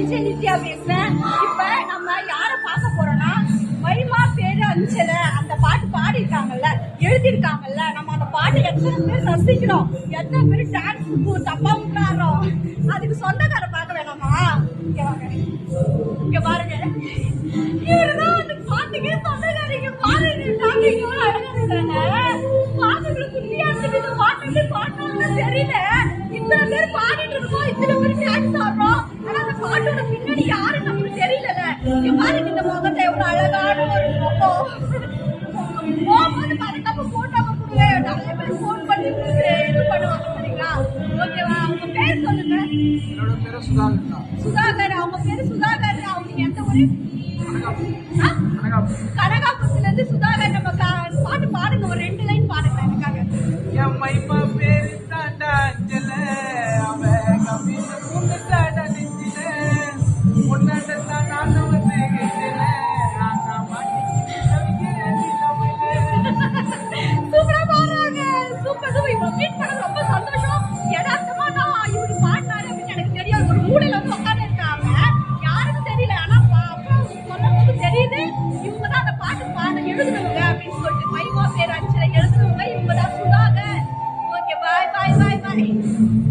விஜய் நித்யா பேசுறேன் இப்ப நம்ம யார பார்க்க போறோம்னா மைமா பேரு அஞ்சல அந்த பாட்டு பாடிருக்காங்கல்ல எழுதியிருக்காங்கல்ல நம்ம அந்த பாட்டு எத்தனை பேர் ரசிக்கிறோம்? எத்தனை பேர் டான்ஸ் தப்பா விட்டாடுறோம் அதுக்கு சொந்தக்கார பார்க்க வேணாமா? இங்க வாங்க. இங்க பாருங்க. இவருதான் அந்த பாட்டுக்கே சொந்தக்கார இங்க பாருங்க பாட்டுக்கு குட்டியா இருக்குது பாட்டுக்கு பாட்டாலும் தெரியல. இத்தனை பேர் பாடிட்டு இருக்கோம் இத்தனை பேர் டான்ஸ் பாட்டோட பின்னாடி யாரும் நமக்கு தெரியலல. இங்க பாருங்க இந்த முகத்தை எவ்வளவு அழகான ஒரு முகம். போகும்போது மறக்காம போட்டோவை கொடுங்க நிறைய பேர் ஃபோன் பண்ணி கொடுக்குறேன் இது பண்ணுவாங்க சரிங்களா? ஓகேவா உங்க பேர் சொல்லுங்க. என்னோட பேரு சுதாகர் சுதாகர் அவங்க பேரு சுதாகர் அவங்க எந்த ஊரு? கனகாபுரத்துல இருந்து சுதாகர் பாட்டு பாட எழுதுனவங்க